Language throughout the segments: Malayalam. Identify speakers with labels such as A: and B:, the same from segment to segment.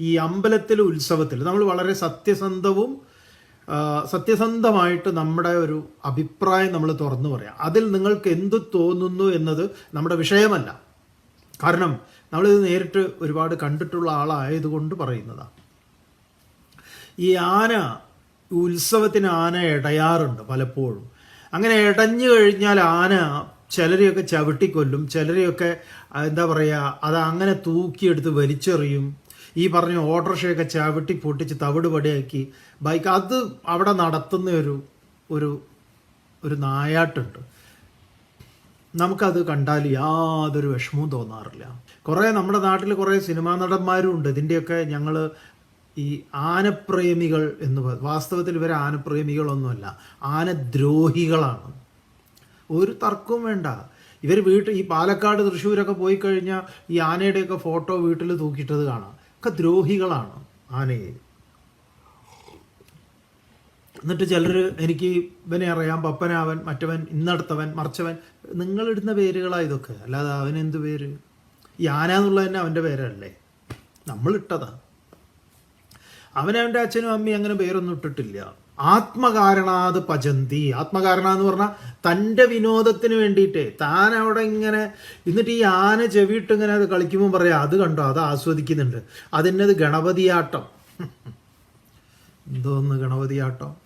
A: ഈ അമ്പലത്തിലെ ഉത്സവത്തിൽ നമ്മൾ വളരെ സത്യസന്ധവും സത്യസന്ധമായിട്ട് നമ്മുടെ ഒരു അഭിപ്രായം നമ്മൾ തുറന്നു പറയാം. അതിൽ നിങ്ങൾക്ക് എന്ത് തോന്നുന്നു എന്നത് നമ്മുടെ വിഷയമല്ല. കാരണം നമ്മളിത് നേരിട്ട് ഒരുപാട് കണ്ടിട്ടുള്ള ആളായതുകൊണ്ട് പറയുന്നതാണ് ഈ ആന ഉത്സവത്തിന് ആന ഇടയാറുണ്ട് പലപ്പോഴും. അങ്ങനെ ഇടഞ്ഞു കഴിഞ്ഞാൽ ആന ചിലരെയൊക്കെ ചവിട്ടിക്കൊല്ലും ചിലരെയൊക്കെ എന്താ പറയുക അത് അങ്ങനെ തൂക്കിയെടുത്ത് വലിച്ചെറിയും. ഈ പറഞ്ഞ ഓട്ടോറിക്ഷയൊക്കെ ചവിട്ടി പൊട്ടിച്ച് തവിട് പടിയാക്കി. ബൈക്ക് അത് അവിടെ നടത്തുന്ന ഒരു ഒരു ഒരു നായാട്ടുണ്ട്. നമുക്കത് കണ്ടാൽ യാതൊരു വിഷമവും തോന്നാറില്ല. കുറേ നമ്മുടെ നാട്ടിൽ കുറേ സിനിമാ നടന്മാരും ഉണ്ട്. ഇതിന്റെയൊക്കെ ഞങ്ങൾ ഈ ആനപ്രേമികൾ എന്ന് വാസ്തവത്തിൽ ഇവർ ആനപ്രേമികളൊന്നുമല്ല ആനദ്രോഹികളാണ്. ഒരു തർക്കവും വേണ്ട. ഇവർ വീട്ടിൽ ഈ പാലക്കാട് തൃശ്ശൂരൊക്കെ പോയി കഴിഞ്ഞാൽ ഈ ആനയുടെയൊക്കെ ഫോട്ടോ വീട്ടിൽ തൂക്കിയിട്ടത് കാണാം. ഒക്കെ ദ്രോഹികളാണ് ആനയെ. എന്നിട്ട് ചിലർ എനിക്ക് ഇവനെ അറിയാം പപ്പനാവൻ മറ്റവൻ ഇന്നടത്തവൻ മറിച്ചവൻ നിങ്ങളിടുന്ന പേരുകളാ ഇതൊക്കെ. അല്ലാതെ അവൻ എന്ത് പേര്? ഈ ആന എന്നുള്ളത് തന്നെ അവന്റെ പേരല്ലേ? നമ്മളിട്ടതാ. അവനവന്റെ അച്ഛനും അമ്മയും അങ്ങനെ പേരൊന്നും ഇട്ടിട്ടില്ല. ആത്മകാരണാത് പജന്തി. ആത്മകാരണ എന്ന് പറഞ്ഞാൽ തന്റെ വിനോദത്തിന് വേണ്ടിയിട്ട്. താൻ അവിടെ ഇങ്ങനെ എന്നിട്ട് ഈ ആന ചെവിയിട്ട് ഇങ്ങനെ അത് കളിക്കുമ്പോൾ പറയാം അത് കണ്ടോ അത് ആസ്വദിക്കുന്നുണ്ട്. അതിനത് ഗണപതിയാട്ടം. എന്തോന്ന് ഗണപതിയാട്ടം?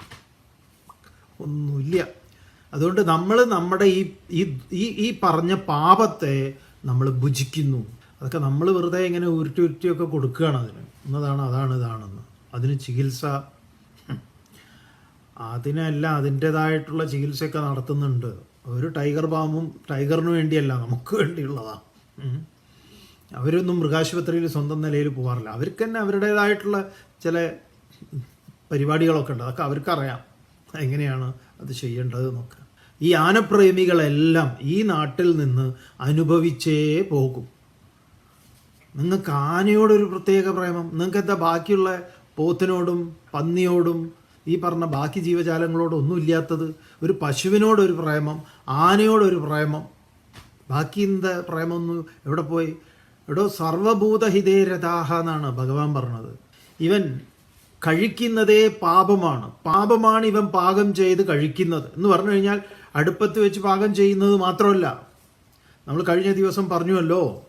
A: ഒന്നുമില്ല. അതുകൊണ്ട് നമ്മൾ നമ്മുടെ ഈ ഈ ഈ പറഞ്ഞ പാപത്തെ നമ്മൾ ഭുജിക്കുന്നു. അതൊക്കെ നമ്മൾ വെറുതെ ഇങ്ങനെ ഉരുട്ടി ഉരുട്ടിയൊക്കെ കൊടുക്കുകയാണ് അതിന്. എന്നതാണ് അതാണ് ഇതാണെന്ന്. അതിന് ചികിത്സ. അതിനെല്ലാം അതിന്റെതായിട്ടുള്ള ചികിത്സയൊക്കെ നടത്തുന്നുണ്ട്. ഒരു ടൈഗർ ബാമും ടൈഗറിന് വേണ്ടിയല്ല നമുക്ക് വേണ്ടിയുള്ളതാണ്. അവരൊന്നും മൃഗാശുപത്രിയിൽ സ്വന്തം നിലയിൽ പോകാറില്ല അവർക്ക് തന്നെ അവരുടേതായിട്ടുള്ള ചില പരിപാടികളൊക്കെ ഉണ്ട്. അതൊക്കെ അവർക്കറിയാം. എങ്ങനെയാണ് അത് ചെയ്യേണ്ടത് എന്നൊക്കെ ഈ ആനപ്രേമികളെല്ലാം ഈ നാട്ടിൽ നിന്ന് അനുഭവിച്ചേ പോകും. നിങ്ങൾക്ക് ആനയോടൊരു പ്രത്യേക പ്രേമം. നിങ്ങൾക്ക് എന്താ ബാക്കിയുള്ള പോത്തിനോടും പന്നിയോടും ഈ പറഞ്ഞ ബാക്കി ജീവജാലങ്ങളോടൊന്നും ഇല്ലാത്തത് ഒരു പശുവിനോടൊരു പ്രേമം ആനയോടൊരു പ്രേമം. ബാക്കി എന്താ പ്രേമൊന്നും എവിടെ പോയി? എടോ സർവഭൂതഹിതേരഥാഹ എന്നാണ് ഭഗവാൻ പറഞ്ഞത്. ഇവൻ കഴിക്കുന്നതേ പാപമാണ്. പാപമാണ് ഇവൻ പാകം ചെയ്ത് കഴിക്കുന്നത്. എന്ന് പറഞ്ഞു കഴിഞ്ഞാൽ അടുപ്പത്ത് വെച്ച് പാകം ചെയ്യുന്നത് മാത്രമല്ല. നമ്മൾ കഴിഞ്ഞ ദിവസം പറഞ്ഞുവല്ലോ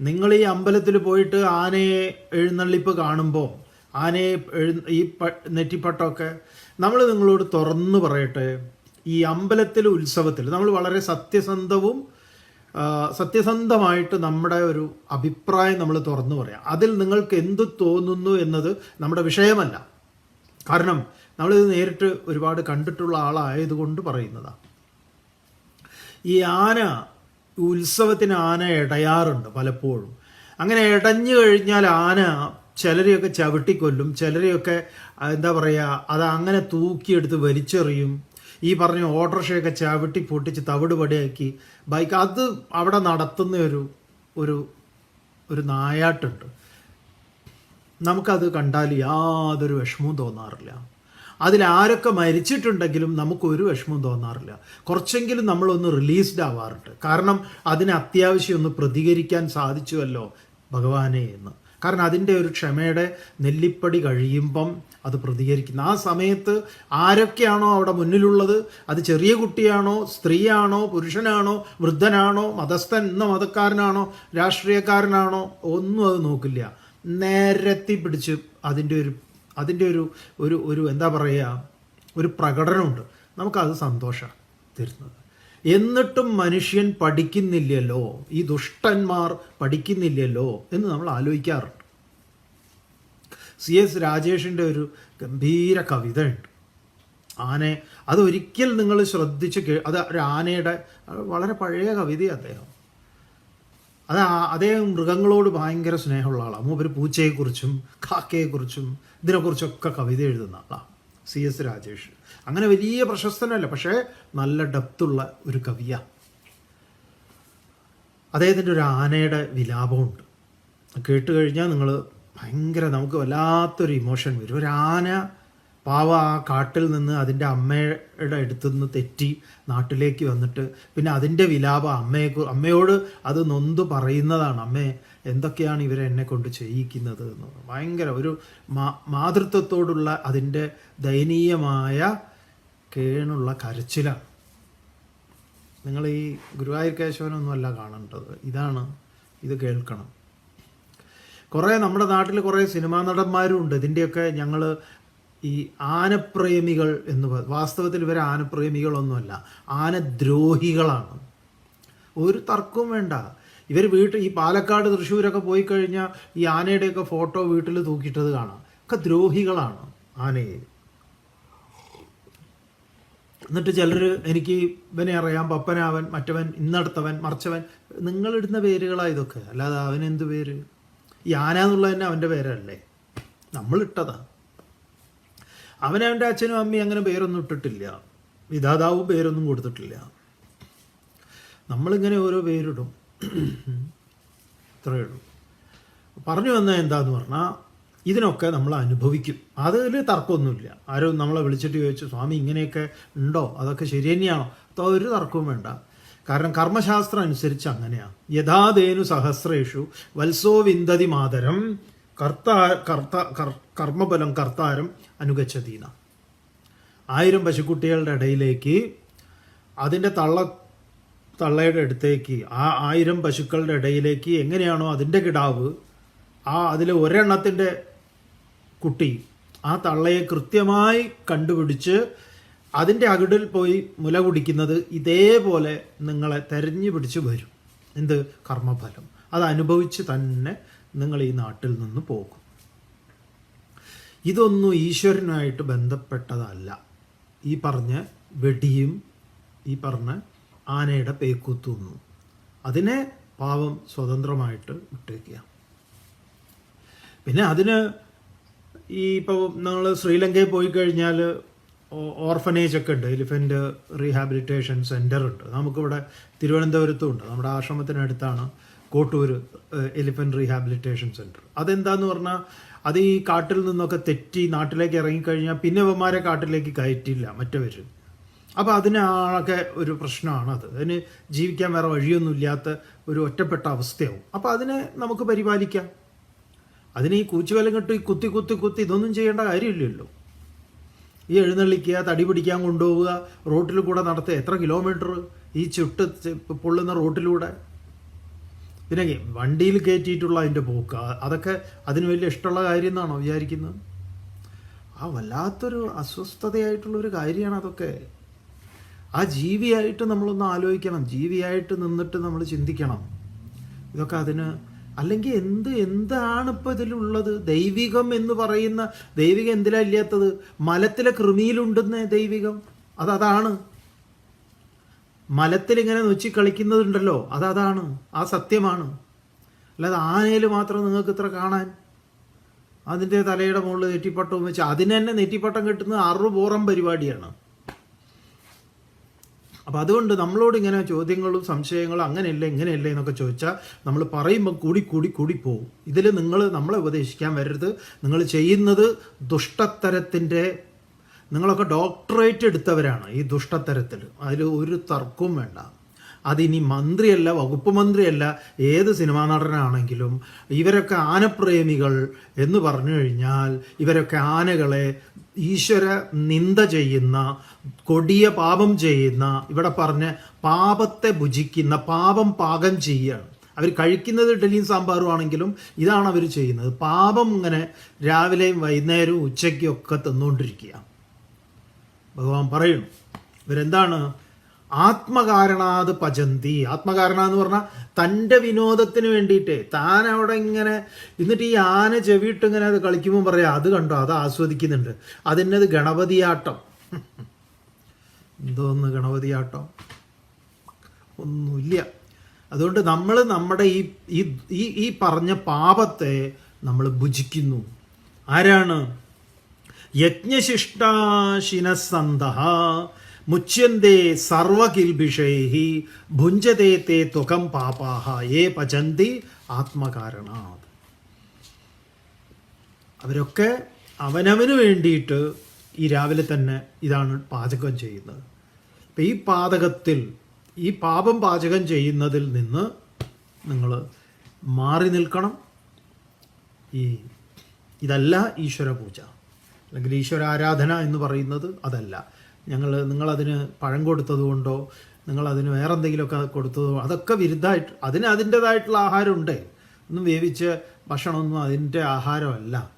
A: നിങ്ങൾ ഈ അമ്പലത്തിൽ പോയിട്ട് ആനയെ എഴുന്നള്ളിപ്പ് കാണുമ്പോൾ ആനയെ ഈ നെറ്റിപ്പട്ടമൊക്കെ നമ്മൾ നിങ്ങളോട് തുറന്നു പറയട്ടെ. ഈ അമ്പലത്തിലെ ഉത്സവത്തിൽ നമ്മൾ വളരെ സത്യസന്ധവും സത്യസന്ധമായിട്ട് നമ്മുടെ ഒരു അഭിപ്രായം നമ്മൾ തുറന്നു പറയാം. അതിൽ നിങ്ങൾക്ക് എന്ത് തോന്നുന്നു എന്നത് നമ്മുടെ വിഷയമല്ല. കാരണം നമ്മളിത് നേരിട്ട് ഒരുപാട് കണ്ടിട്ടുള്ള ആളായതുകൊണ്ട് പറയുന്നതാണ് ഈ ആന ഉത്സവത്തിന് ആന ഇടയാറുണ്ട് പലപ്പോഴും. അങ്ങനെ ഇടഞ്ഞു കഴിഞ്ഞാൽ ആന ചിലരെയൊക്കെ ചവിട്ടിക്കൊല്ലും ചിലരെയൊക്കെ എന്താ പറയുക അത് അങ്ങനെ തൂക്കിയെടുത്ത് വലിച്ചെറിയും. ഈ പറഞ്ഞ ഓട്ടോറിക്ഷയൊക്കെ ചവിട്ടി പൊട്ടിച്ച് തവിട് പടിയാക്കി ബൈക്ക് അത് അവിടെ നടത്തുന്ന ഒരു ഒരു ഒരു നായാട്ടുണ്ട്. നമുക്കത് കണ്ടാൽ യാതൊരു വിഷമവും തോന്നാറില്ല. അതിൽ ആരൊക്കെ മരിച്ചിട്ടുണ്ടെങ്കിലും നമുക്കൊരു വിഷമവും തോന്നാറില്ല. കുറച്ചെങ്കിലും നമ്മളൊന്ന് റിലീസ്ഡ് ആവാറുണ്ട്. കാരണം അതിന് അത്യാവശ്യം ഒന്ന് പ്രതികരിക്കാൻ സാധിച്ചുവല്ലോ ഭഗവാനെ എന്ന്. കാരണം അതിന്റെ ഒരു ക്ഷമയുടെ നെല്ലിപ്പടി കഴിയുമ്പം അത് പ്രതികരിക്കുന്നു. ആ സമയത്ത് ആരൊക്കെയാണോ അവിടെ മുന്നിലുള്ളത്? അത് ചെറിയ കുട്ടിയാണോ സ്ത്രീയാണോ പുരുഷനാണോ വൃദ്ധനാണോ മതസ്ഥൻ എന്ന മതക്കാരനാണോ രാഷ്ട്രീയക്കാരനാണോ? ഒന്നും അത് നോക്കില്ല. നേരത്തി പിടിച്ച് അതിന്റെ ഒരു അതിന്റെ ഒരു ഒരു ഒരു എന്താ പറയുക ഒരു പ്രകടനമുണ്ട്. നമുക്കത് സന്തോഷമാണ് തരുന്നത്. എന്നിട്ടും മനുഷ്യൻ പഠിക്കുന്നില്ലല്ലോ. ഈ ദുഷ്ടന്മാർ പഠിക്കുന്നില്ലല്ലോ എന്ന് നമ്മൾ ആലോചിക്കാറുണ്ട്. സി എസ് രാജേഷിന്റെ ഒരു ഗംഭീര കവിതയുണ്ട്. ആനയെ അതൊരിക്കൽ നിങ്ങൾ ശ്രദ്ധിച്ച് കേ അത് ഒരു ആനയുടെ വളരെ പഴയ കവിതയാണ് അദ്ദേഹം. അത് അദ്ദേഹം മൃഗങ്ങളോട് ഭയങ്കര സ്നേഹമുള്ള ആളാണ് മൂപ്പര് പൂച്ചയെക്കുറിച്ചും കാക്കയെക്കുറിച്ചും ഇതിനെക്കുറിച്ചൊക്കെ കവിത എഴുതുന്ന ആളാണ് സി എസ് രാജേഷ്. അങ്ങനെ വലിയ പ്രശസ്തനല്ല പക്ഷേ നല്ല ഡെപ്തുള്ള ഒരു കവിയാണ് അദ്ദേഹത്തിന്റെ ഒരു ആനയുടെ വിലാപമുണ്ട്. കേട്ട് കഴിഞ്ഞാൽ നിങ്ങൾ ഭയങ്കര നമുക്ക് വല്ലാത്തൊരു ഇമോഷൻ വരും. ഒരു ആന പാവ ആ കാട്ടിൽ നിന്ന് അതിന്റെ അമ്മയുടെ അടുത്തു നിന്ന് തെറ്റി നാട്ടിലേക്ക് വന്നിട്ട് പിന്നെ അതിന്റെ വിലാപം അമ്മയെ അമ്മയോട് അത് നൊന്ത് പറയുന്നതാണ്. അമ്മേ എന്തൊക്കെയാണ് ഇവരെ എന്നെ കൊണ്ട് ചെയ്യിക്കുന്നത് എന്ന് ഭയങ്കര ഒരു മാതൃത്വത്തോടുള്ള അതിന്റെ ദയനീയമായ കേണുള്ള കരച്ചിലാണ്. നിങ്ങൾ ഈ ഗുരുവായൂർ കേശവനൊന്നുമല്ല കാണേണ്ടത്. ഇതാണ് ഇത് കേൾക്കണം. കുറേ നമ്മുടെ നാട്ടിൽ കുറേ സിനിമാ നടന്മാരും ഉണ്ട് ഇതിന്റെയൊക്കെ ഞങ്ങൾ ഈ ആനപ്രേമികൾ എന്ന് വാസ്തവത്തിൽ ഇവർ ആനപ്രേമികളൊന്നുമല്ല ആനദ്രോഹികളാണ്. ഒരു തർക്കവും വേണ്ട. ഇവർ വീട്ടിൽ ഈ പാലക്കാട് തൃശ്ശൂരൊക്കെ പോയി കഴിഞ്ഞാൽ ഈ ആനയുടെയൊക്കെ ഫോട്ടോ വീട്ടിൽ തൂക്കിയിട്ടത് കാണാം. ഒക്കെ ദ്രോഹികളാണ് ആനയെ. എന്നിട്ട് ചിലർ എനിക്ക് ഇവനെ അറിയാം പപ്പനാവൻ മറ്റവൻ ഇന്നടുത്തവൻ മറിച്ചവൻ നിങ്ങളിടുന്ന പേരുകളാ ഇതൊക്കെ. അല്ലാതെ അവൻ എന്ത് പേര്? ഈ ആന എന്നുള്ളത് തന്നെ അവന്റെ പേരല്ലേ? നമ്മളിട്ടതാ. അവനവന്റെ അച്ഛനും അമ്മയും അങ്ങനെ പേരൊന്നും ഇട്ടിട്ടില്ല. വിധാതാവും പേരൊന്നും കൊടുത്തിട്ടില്ല. നമ്മളിങ്ങനെ ഓരോ പേരിടും. ഇത്രയേ ഉള്ളൂ. പറഞ്ഞു വന്നത് എന്താന്ന് പറഞ്ഞാൽ ഇതിനൊക്കെ നമ്മൾ അനുഭവിക്കും. അതിൽ തർക്കമൊന്നുമില്ല. ആരും നമ്മളെ വിളിച്ചിട്ട് ചോദിച്ചു സ്വാമി ഇങ്ങനെയൊക്കെ ഉണ്ടോ? അതൊക്കെ ശരി തന്നെയാണോ? അതോ ഒരു തർക്കവും വേണ്ട. കാരണം കർമ്മശാസ്ത്രം അനുസരിച്ച് അങ്ങനെയാണ് യഥാതേനു സഹസ്രേഷു വത്സോ വിന്ദതി മാതരം കർത്താ കർത്ത കർമ്മബലം കർത്താരം അനുഗച്ഛതീന. ആയിരം പശുക്കുട്ടികളുടെ ഇടയിലേക്ക് അതിന്റെ തള്ള തള്ളയുടെ അടുത്തേക്ക് ആ ആയിരം പശുക്കളുടെ ഇടയിലേക്ക് എങ്ങനെയാണോ അതിന്റെ കിടാവ് ആ അതിലെ ഒരെണ്ണത്തിന്റെ കുട്ടി ആ തള്ളയെ കൃത്യമായി കണ്ടുപിടിച്ച് അതിന്റെ അകിടിൽ പോയി മുല കുടിക്കുന്നത് ഇതേപോലെ നിങ്ങളെ തെരഞ്ഞു പിടിച്ച് വരും. എന്ത്? കർമ്മഫലം. അത് അനുഭവിച്ച് തന്നെ നിങ്ങൾ ഈ നാട്ടിൽ നിന്ന് പോകും. ഇതൊന്നും ഈശ്വരനുമായിട്ട് ബന്ധപ്പെട്ടതല്ല. ഈ പറഞ്ഞ വെടിയും ഈ പറഞ്ഞ ആനയുടെ പേക്കൂത്തൊന്നും അതിനെ പാവം സ്വതന്ത്രമായിട്ട് വിട്ടേക്കുക. പിന്നെ അതിന് ഈ ഇപ്പോൾ നമ്മൾ ശ്രീലങ്കയിൽ പോയി കഴിഞ്ഞാൽ ഓർഫനേജ് ഒക്കെ ഉണ്ട്. എലിഫന്റ് റീഹാബിലിറ്റേഷൻ സെന്റർ ഉണ്ട്. നമുക്കിവിടെ തിരുവനന്തപുരത്തും ഉണ്ട്. നമ്മുടെ ആശ്രമത്തിനടുത്താണ് കോട്ടൂർ എലിഫന്റ് റീഹാബിലിറ്റേഷൻ സെന്റർ അതെന്താന്ന് പറഞ്ഞാൽ അത് ഈ കാട്ടിൽ നിന്നൊക്കെ തെറ്റി നാട്ടിലേക്ക് ഇറങ്ങിക്കഴിഞ്ഞാൽ പിന്നെ ഇവന്മാരെ കാട്ടിലേക്ക് കയറ്റില്ല മറ്റവർ അപ്പോൾ അതിനൊക്കെ ഒരു പ്രശ്നമാണ് അത്. അതിന് ജീവിക്കാൻ വേറെ വഴിയൊന്നും ഇല്ലാത്ത ഒരു ഒറ്റപ്പെട്ട അവസ്ഥയാവും. അപ്പോൾ അതിനെ നമുക്ക് പരിപാലിക്കാം. അതിന് ഈ കൂച്ചുവലം ഈ കുത്തി കുത്തി കുത്തി ഇതൊന്നും ചെയ്യേണ്ട കാര്യമില്ലല്ലോ. ഈ എഴുന്നള്ളിക്കുക തടി പിടിക്കാൻ കൊണ്ടുപോവുക റോട്ടിൽ കൂടെ നടത്തുക എത്ര കിലോമീറ്റർ ഈ ചുട്ട് പൊള്ളുന്ന റോട്ടിലൂടെ? പിന്നെ വണ്ടിയിൽ കയറ്റിയിട്ടുള്ള അതിന്റെ പോക്ക് അതൊക്കെ അതിന് വലിയ ഇഷ്ടമുള്ള കാര്യം എന്നാണോ വിചാരിക്കുന്നത്? ആ വല്ലാത്തൊരു അസ്വസ്ഥതയായിട്ടുള്ളൊരു കാര്യമാണ് അതൊക്കെ. ആ ജീവിയായിട്ട് നമ്മളൊന്ന് ആലോചിക്കണം. ജീവിയായിട്ട് നിന്നിട്ട് നമ്മൾ ചിന്തിക്കണം. ഇതൊക്കെ അതിന് അല്ലെങ്കിൽ എന്ത് എന്താണ് ഇപ്പോൾ ഇതിലുള്ളത്? ദൈവികം എന്ന് പറയുന്ന ദൈവികം എന്തിലാ ഇല്ലാത്തത്? മലത്തിലെ കൃമിയിലുണ്ടെന്ന് ദൈവികം. അത് അതാണ്. മലത്തിൽ ഇങ്ങനെ നൊച്ചി കളിക്കുന്നതുണ്ടല്ലോ. അത് അതാണ്. ആ സത്യമാണ്. അല്ലാതെ ആനയിൽ മാത്രം നിങ്ങൾക്ക് ഇത്ര കാണാൻ. അതിന്റെ തലയുടെ മുകളിൽ നെറ്റിപ്പട്ടം വെച്ച് അതിന് തന്നെ നെറ്റിപ്പട്ടം കിട്ടുന്നത് അറുപോറം പരിപാടിയാണ്. അപ്പം അതുകൊണ്ട് നമ്മളോട് ഇങ്ങനെ ചോദ്യങ്ങളും സംശയങ്ങളും അങ്ങനെയല്ല ഇങ്ങനെയല്ല എന്നൊക്കെ ചോദിച്ചാൽ നമ്മൾ പറയുമ്പോൾ കൂടി കൂടി കൂടി പോകും ഇതിൽ നിങ്ങൾ നമ്മളെ ഉപദേശിക്കാൻ വരരുത്. നിങ്ങൾ ചെയ്യുന്നത് ദുഷ്ടത്തരത്തിന്റെ നിങ്ങളൊക്കെ ഡോക്ടറേറ്റ് എടുത്തവരാണ് ഈ ദുഷ്ടത്തരത്തിൽ അതിൽ ഒരു തർക്കവും വേണ്ട. അതിനി മന്ത്രിയല്ല വകുപ്പ് മന്ത്രിയല്ല ഏത് സിനിമാ നടനാണെങ്കിലും ഇവരൊക്കെ ആനപ്രേമികൾ എന്ന് പറഞ്ഞു കഴിഞ്ഞാൽ ഇവരൊക്കെ ആനകളെ ഈശ്വര നിന്ദ ചെയ്യുന്ന കൊടിയ പാപം ചെയ്യുന്ന ഇവിടെ പറഞ്ഞ പാപത്തെ ഭുജിക്കുന്ന പാപം പാകം ചെയ്യുകയാണ് അവർ കഴിക്കുന്നത് ഇഡലിയും സാമ്പാറും ആണെങ്കിലും ഇതാണ് അവർ ചെയ്യുന്നത്. പാപം ഇങ്ങനെ രാവിലെയും വൈകുന്നേരവും ഉച്ചയ്ക്കും ഒക്കെ തിന്നുകൊണ്ടിരിക്കുക. ഭഗവാൻ പറയുന്നു ഇവരെന്താണ്? ആത്മകാരണാത് പജന്തി. ആത്മകാരണ എന്ന് പറഞ്ഞാൽ തന്റെ വിനോദത്തിന് വേണ്ടിയിട്ട്. താൻ അവിടെ ഇങ്ങനെ എന്നിട്ട് ഈ ആന ചെവിയിട്ട് ഇങ്ങനെ അത് കളിക്കുമ്പോൾ പറയാം അത് കണ്ടോ അത് ആസ്വദിക്കുന്നുണ്ട്. അതിനത് ഗണപതിയാട്ടം. എന്തോന്ന് ഗണപതിയാട്ടം? ഒന്നുമില്ല. അതുകൊണ്ട് നമ്മൾ നമ്മുടെ ഈ ഈ ഈ പറഞ്ഞ പാപത്തെ നമ്മൾ ഭുജിക്കുന്നു. ആരാണ്? യജ്ഞശിഷ്ടാശിനസന്ത മുച്യന്തേ സർവകിൽബിഷൈ ഭുഞ്ചതേ തേ തുകം പാപാഹ ഏ പചന്തി ആത്മകാരണാത്. അവരൊക്കെ അവനവന് വേണ്ടിയിട്ട് ഈ രാവിലെ തന്നെ ഇതാണ് പാചകം ചെയ്യുന്നത്. അപ്പം ഈ പാതകത്തിൽ ഈ പാപം പാചകം ചെയ്യുന്നതിൽ നിന്ന് നിങ്ങൾ മാറി നിൽക്കണം. ഈ ഇതല്ല ഈശ്വര പൂജ അല്ലെങ്കിൽ ഈശ്വര ആരാധന എന്ന് പറയുന്നത് അതല്ല. ഞങ്ങൾ നിങ്ങളതിന് പഴം കൊടുത്തതുകൊണ്ടോ നിങ്ങളതിന് വേറെ എന്തെങ്കിലുമൊക്കെ കൊടുത്തതോ അതൊക്കെ വിരുദ്ധമായിട്ട് അതിന് അതിന്റെതായിട്ടുള്ള ആഹാരമുണ്ട്. ഒന്നും വേവിച്ച് ഭക്ഷണമൊന്നും അതിന്റെ ആഹാരമല്ല.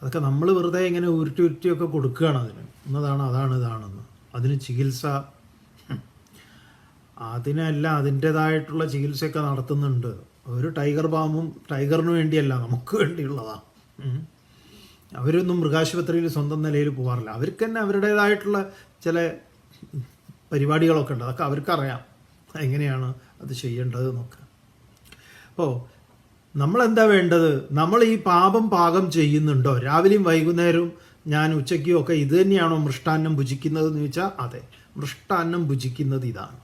A: അതൊക്കെ നമ്മൾ വെറുതെ ഇങ്ങനെ ഉരുട്ടി ഉരുട്ടിയൊക്കെ കൊടുക്കുകയാണ് അതിന്. എന്നതാണ് അതാണ് ഇതാണെന്ന്. അതിന് ചികിത്സ. അതിനല്ല അതിന്റെതായിട്ടുള്ള ചികിത്സയൊക്കെ നടത്തുന്നുണ്ട്. ഒരു ടൈഗർ ബാമും ടൈഗറിന് വേണ്ടിയല്ല നമുക്ക് വേണ്ടിയുള്ളതാണ്. അവരൊന്നും മൃഗാശുപത്രിയിൽ സ്വന്തം നിലയിൽ പോകാറില്ല. അവർക്ക് തന്നെ അവരുടേതായിട്ടുള്ള ചില പരിപാടികളൊക്കെ ഉണ്ട്. അതൊക്കെ അവർക്കറിയാം. എങ്ങനെയാണ് അത് ചെയ്യേണ്ടത് എന്നൊക്കെ അപ്പോൾ നമ്മളെന്താ വേണ്ടത്? നമ്മൾ ഈ പാപം പാകം ചെയ്യുന്നുണ്ടോ? രാവിലെയും വൈകുന്നേരവും ഞാൻ ഉച്ചയ്ക്കും ഒക്കെ ഇത് തന്നെയാണോ മൃഷ്ടാന്നം ഭുജിക്കുന്നത് എന്ന് ചോദിച്ചാൽ അതെ. മൃഷ്ടാന്നം ഭുജിക്കുന്നത് ഇതാണ്.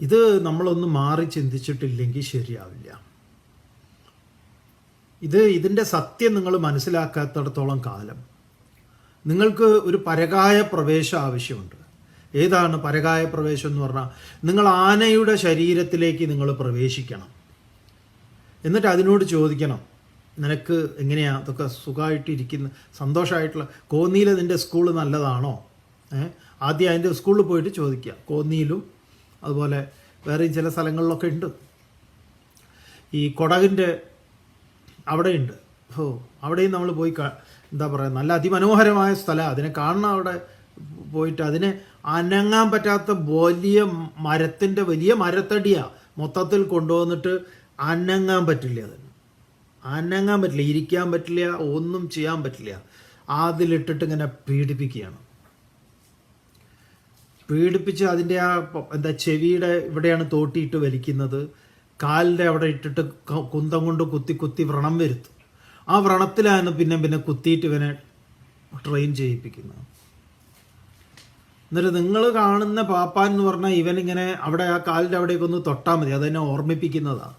A: ഇത് നമ്മളൊന്ന് മാറി ചിന്തിച്ചിട്ടില്ലെങ്കിൽ ശരിയാവില്ല. ഇത് ഇതിന്റെ സത്യം നിങ്ങൾ മനസ്സിലാക്കാത്തിടത്തോളം കാലം. നിങ്ങൾക്ക് ഒരു പരകായ പ്രവേശം ആവശ്യമുണ്ട്. ഏതാണ് പരകായ പ്രവേശം എന്ന് പറഞ്ഞാൽ നിങ്ങൾ ആനയുടെ ശരീരത്തിലേക്ക് നിങ്ങൾ പ്രവേശിക്കണം. എന്നിട്ട് അതിനോട് ചോദിക്കണം നിനക്ക് എങ്ങനെയാ? അതൊക്കെ സുഖമായിട്ടിരിക്കുന്ന സന്തോഷമായിട്ടുള്ള കോന്നിയിൽ നിന്റെ സ്കൂൾ നല്ലതാണോ? ആദ്യം അതിന്റെ സ്കൂളിൽ പോയിട്ട് ചോദിക്കുക. കോന്നിയിലും അതുപോലെ വേറെയും ചില സ്ഥലങ്ങളിലൊക്കെ ഉണ്ട്. ഈ കൊടകിന്റെ അവിടെയുണ്ട്. ഓ അവിടെയും നമ്മൾ പോയി എന്താ പറയുക നല്ല അതിമനോഹരമായ സ്ഥലം. അതിനെ കാണണം അവിടെ പോയിട്ട്. അതിനെ അനങ്ങാൻ പറ്റാത്ത വലിയ മരത്തിന്റെ വലിയ മരത്തടിയാണ് മൊത്തത്തിൽ കൊണ്ടുവന്നിട്ട് അനങ്ങാൻ പറ്റില്ല അതിന്. അനങ്ങാൻ പറ്റില്ല ഇരിക്കാൻ പറ്റില്ല ഒന്നും ചെയ്യാൻ പറ്റില്ല. അതിലിട്ടിട്ട് ഇങ്ങനെ പീഡിപ്പിക്കുകയാണ്. പീഡിപ്പിച്ച് അതിന്റെ ആ എന്താ ചെവിയുടെ ഇവിടെയാണ് തോട്ടിയിട്ട് വലിക്കുന്നത്. കാലിന്റെ അവിടെ ഇട്ടിട്ട് കുന്തം കൊണ്ട് കുത്തി കുത്തി വ്രണം വരുത്തും. ആ വ്രണത്തിലാണ് പിന്നെ പിന്നെ കുത്തിയിട്ട് ഇവനെ ട്രെയിൻ ചെയ്യിപ്പിക്കുന്നത്. എന്നിട്ട് നിങ്ങൾ കാണുന്ന പാപ്പാൻ എന്ന് പറഞ്ഞാൽ ഇവനിങ്ങനെ അവിടെ ആ കാലിന്റെ അവിടേക്ക് ഒന്ന് തൊട്ടാൽ മതി. അതെന്നെ ഓർമ്മിപ്പിക്കുന്നതാണ്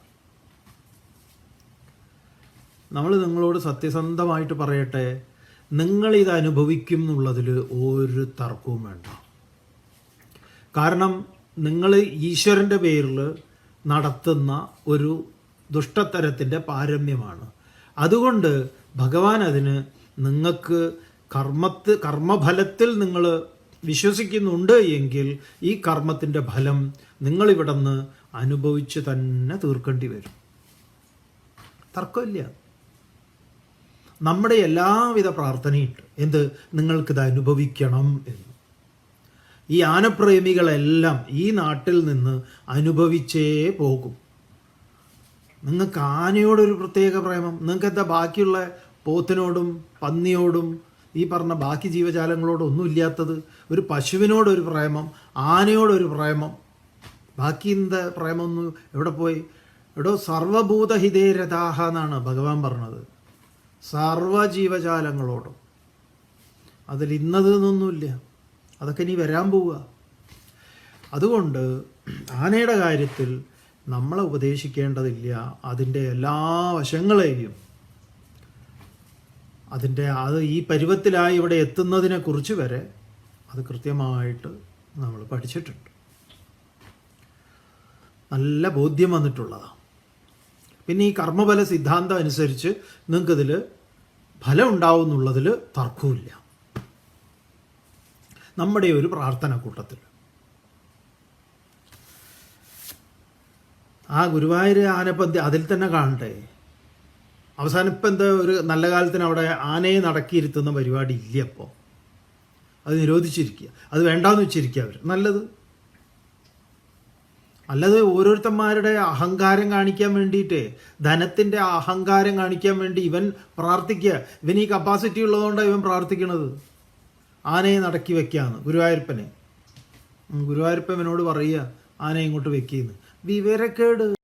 A: നമ്മൾ നിങ്ങളോട് സത്യസന്ധമായിട്ട് പറയട്ടെ. നിങ്ങളിത് അനുഭവിക്കും എന്നുള്ളതിൽ ഒരു തർക്കവും വേണ്ട. കാരണം നിങ്ങൾ ഈശ്വരന്റെ പേരിൽ നടത്തുന്ന ഒരു ദുഷ്ടത്തരത്തിന്റെ പാരമ്യമാണ്. അതുകൊണ്ട് ഭഗവാൻ അതിന് നിങ്ങൾക്ക് കർമ്മത്ത് കർമ്മഫലത്തിൽ നിങ്ങൾ വിശ്വസിക്കുന്നുണ്ട് എങ്കിൽ ഈ കർമ്മത്തിന്റെ ഫലം നിങ്ങളിവിടെ നിന്ന് അനുഭവിച്ച് തന്നെ തീർക്കേണ്ടി വരും. തർക്കമില്ല. നമ്മുടെ എല്ലാവിധ പ്രാർത്ഥനയുണ്ട്. എന്ത്? നിങ്ങൾക്കിത് അനുഭവിക്കണം എന്ന്. ഈ ആനപ്രേമികളെല്ലാം ഈ നാട്ടിൽ നിന്ന് അനുഭവിച്ചേ പോകും. നിങ്ങൾക്ക് ആനയോടൊരു പ്രത്യേക പ്രേമം. നിങ്ങൾക്ക് എന്താ ബാക്കിയുള്ള പോത്തിനോടും പന്നിയോടും ഈ പറഞ്ഞ ബാക്കി ജീവജാലങ്ങളോടും ഒന്നും ഇല്ലാത്തത്? ഒരു പശുവിനോടൊരു പ്രേമം ആനയോടൊരു പ്രേമം. ബാക്കി എന്താ പ്രേമൊന്നും എവിടെ പോയി? എടോ സർവഭൂതഹിതേരഥാഹ എന്നാണ് ഭഗവാൻ പറഞ്ഞത്. സർവജീവജാലങ്ങളോടും അതിൽ ഇന്നത് എന്നൊന്നുമില്ല. അതൊക്കെ ഇനി വരാൻ പോവുക. അതുകൊണ്ട് ആനയുടെ കാര്യത്തിൽ നമ്മളെ ഉപദേശിക്കേണ്ടതില്ല. അതിന്റെ എല്ലാ വശങ്ങളെയും. അതിന്റെ അത് ഈ പരുവത്തിലായി ഇവിടെ എത്തുന്നതിനെക്കുറിച്ച് വരെ അത് കൃത്യമായിട്ട് നമ്മൾ പഠിച്ചിട്ടുണ്ട്. നല്ല ബോധ്യം വന്നിട്ടുള്ളതാണ് പിന്നെ ഈ കർമ്മഫല സിദ്ധാന്തം അനുസരിച്ച് നിങ്ങൾക്കിതിൽ ഫലം ഉണ്ടാവും എന്നുള്ളതിൽ തർക്കമില്ല നമ്മുടെ ഒരു പ്രാർത്ഥന കൂട്ടത്തിൽ. ആ ഗുരുവായൂർ ആനപ്പന്തി അതിൽ തന്നെ കാണട്ടെ അവസാനം ഇപ്പം എന്താ ഒരു നല്ല കാലത്തിന് അവിടെ ആനയെ നടക്കിയിരുത്തുന്ന പരിപാടി ഇല്ല അപ്പോൾ അത് നിരോധിച്ചിരിക്കുക. അത് വേണ്ടാന്ന് വെച്ചിരിക്കുക അവർ നല്ലത്. അല്ലാതെ ഓരോരുത്തന്മാരുടെ അഹങ്കാരം കാണിക്കാൻ വേണ്ടിയിട്ട് ധനത്തിന്റെ അഹങ്കാരം കാണിക്കാൻ വേണ്ടി ഇവൻ പ്രാർത്ഥിക്കുക. ഇവൻ ഈ കപ്പാസിറ്റി ഉള്ളതുകൊണ്ടാണ് ഇവൻ പ്രാർത്ഥിക്കണത്. ആനയെ നടക്കി വെക്കാന്ന് ഗുരുവായൂരപ്പനെ. ഗുരുവായൂരപ്പനോട് പറയുക ആനയെ ഇങ്ങോട്ട് വെക്കിയെന്ന് വിവരക്കേട്.